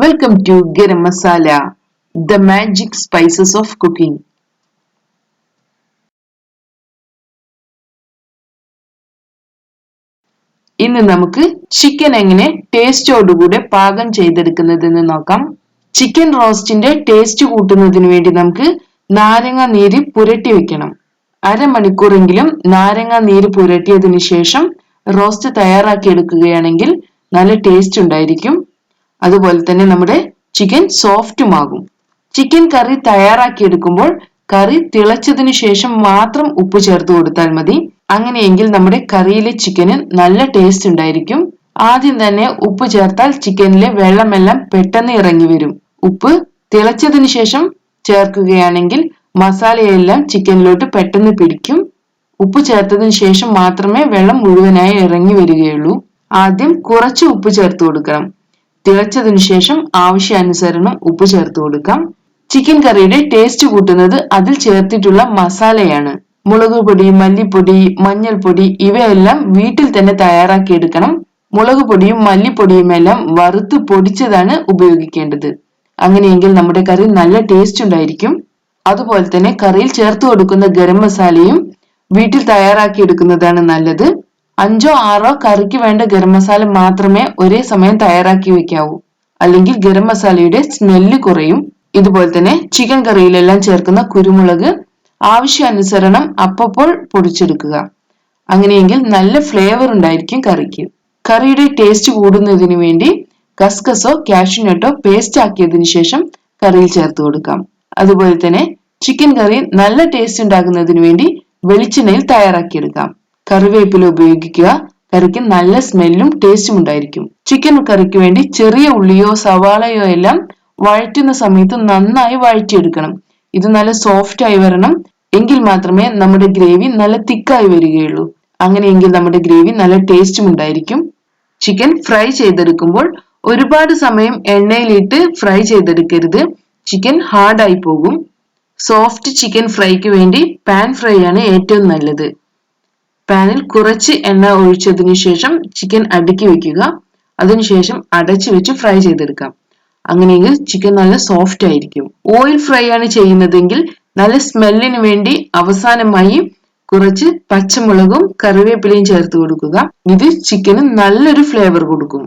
Welcome to garam masala the magic spices of cooking ഇന്ന് നമുക്ക് chicken എങ്ങനെ ടേസ്റ്റോടുകൂടെ പാകം ചെയ്തെടുക്കുന്നതെന്ന് നോക്കാം. ചിക്കൻ റോസ്റ്റിന്റെ ടേസ്റ്റ് കൂട്ടുന്നതിന് വേണ്ടി നമുക്ക് നാരങ്ങ നീര് പുരട്ടി വെക്കണം. അരമണിക്കൂറെങ്കിലും നാരങ്ങ നീര് പുരട്ടിയതിനു ശേഷം റോസ്റ്റ് തയ്യാറാക്കി എടുക്കുകയാണെങ്കിൽ നല്ല ടേസ്റ്റ് ഉണ്ടായിരിക്കും. അതുപോലെ തന്നെ നമ്മുടെ ചിക്കൻ സോഫ്റ്റുമാകും ചിക്കൻ കറി തയ്യാറാക്കി എടുക്കുമ്പോൾ കറി തിളച്ചതിന് ശേഷം മാത്രം ഉപ്പ് ചേർത്ത് കൊടുത്താൽ മതി. അങ്ങനെയെങ്കിൽ നമ്മുടെ കറിയിലെ ചിക്കന് നല്ല ടേസ്റ്റ് ഉണ്ടായിരിക്കും. ആദ്യം തന്നെ ഉപ്പ് ചേർത്താൽ ചിക്കനിലെ വെള്ളമെല്ലാം പെട്ടെന്ന് ഇറങ്ങി വരും. ഉപ്പ് തിളച്ചതിന് ശേഷം ചേർക്കുകയാണെങ്കിൽ മസാലയെല്ലാം ചിക്കനിലോട്ട് പെട്ടെന്ന് പിടിക്കും. ഉപ്പ് ചേർത്തതിന് ശേഷം മാത്രമേ വെള്ളം മുഴുവനായി ഇറങ്ങി വരികയുള്ളൂ. ആദ്യം കുറച്ച് ഉപ്പ് ചേർത്ത് കൊടുക്കണം. തിളച്ചതിന് ശേഷം ആവശ്യാനുസരണം ഉപ്പ് ചേർത്ത് കൊടുക്കാം. ചിക്കൻ കറിയുടെ ടേസ്റ്റ് കൂട്ടുന്നത് അതിൽ ചേർത്തിട്ടുള്ള മസാലയാണ്. മുളക് പൊടി മല്ലിപ്പൊടി മഞ്ഞൾപ്പൊടി ഇവയെല്ലാം വീട്ടിൽ തന്നെ തയ്യാറാക്കിയെടുക്കണം. മുളക് പൊടിയും മല്ലിപ്പൊടിയും എല്ലാം വറുത്ത് പൊടിച്ചതാണ് ഉപയോഗിക്കേണ്ടത്. അങ്ങനെയെങ്കിൽ നമ്മുടെ കറി നല്ല ടേസ്റ്റ് ഉണ്ടായിരിക്കും. അതുപോലെ തന്നെ കറിയിൽ ചേർത്ത് കൊടുക്കുന്ന ഗരം മസാലയും വീട്ടിൽ തയ്യാറാക്കിയെടുക്കുന്നതാണ് നല്ലത്. അഞ്ചോ ആറോ കറിക്ക് വേണ്ട ഗരം മസാല മാത്രമേ ഒരേ സമയം തയ്യാറാക്കി വെക്കാവൂ അല്ലെങ്കിൽ ഗരം മസാലയുടെ സ്മെല്ല് കുറയും. ഇതുപോലെ തന്നെ ചിക്കൻ കറിയിലെല്ലാം ചേർക്കുന്ന കുരുമുളക് ആവശ്യാനുസരണം അപ്പപ്പോൾ പൊടിച്ചെടുക്കുക. അങ്ങനെയെങ്കിൽ നല്ല ഫ്ലേവർ ഉണ്ടായിരിക്കും കറിക്ക്. കറിയുടെ ടേസ്റ്റ് കൂടുന്നതിന് വേണ്ടി കസ്കസോ കാഷ്യൂനട്ടോ പേസ്റ്റ് ആക്കിയതിനു ശേഷം കറിയിൽ ചേർത്ത് കൊടുക്കാം. അതുപോലെ തന്നെ ചിക്കൻ കറി നല്ല ടേസ്റ്റ് ഉണ്ടാകുന്നതിന് വേണ്ടി വെളിച്ചെണ്ണയിൽ തയ്യാറാക്കിയെടുക്കാം കറിവേപ്പില ഉപയോഗിക്കുക. കറിക്ക് നല്ല സ്മെല്ലും ടേസ്റ്റും ഉണ്ടായിരിക്കും. ചിക്കൻ കറിക്ക് വേണ്ടി ചെറിയ ഉള്ളിയോ സവാളയോ എല്ലാം വഴറ്റുന്ന സമയത്ത് നന്നായി വഴറ്റിയെടുക്കണം. ഇത് നല്ല സോഫ്റ്റ് ആയി വരണം. എങ്കിൽ മാത്രമേ നമ്മുടെ ഗ്രേവി നല്ല തിക്കായി വരികയുള്ളൂ. അങ്ങനെയെങ്കിൽ നമ്മുടെ ഗ്രേവി നല്ല ടേസ്റ്റും ഉണ്ടായിരിക്കും. ചിക്കൻ ഫ്രൈ ചെയ്തെടുക്കുമ്പോൾ ഒരുപാട് സമയം എണ്ണയിലിട്ട് ഫ്രൈ ചെയ്തെടുക്കരുത്. ചിക്കൻ ഹാർഡായി പോകും. സോഫ്റ്റ് ചിക്കൻ ഫ്രൈക്ക് വേണ്ടി പാൻ ഫ്രൈ ആണ് ഏറ്റവും നല്ലത്. പാനിൽ കുറച്ച് എണ്ണ ഒഴിച്ചതിന് ശേഷം ചിക്കൻ അടുക്കി വെക്കുക. അതിനുശേഷം അടച്ചു വെച്ച് ഫ്രൈ ചെയ്തെടുക്കാം. അങ്ങനെയെങ്കിൽ ചിക്കൻ നല്ല സോഫ്റ്റ് ആയിരിക്കും. ഓയിൽ ഫ്രൈ ആണ് ചെയ്യുന്നതെങ്കിൽ നല്ല സ്മെല്ലിന് വേണ്ടി അവസാനമായി കുറച്ച് പച്ചമുളകും കറിവേപ്പിലയും ചേർത്ത് കൊടുക്കുക. ഇത് ചിക്കന് നല്ലൊരു ഫ്ലേവർ കൊടുക്കും.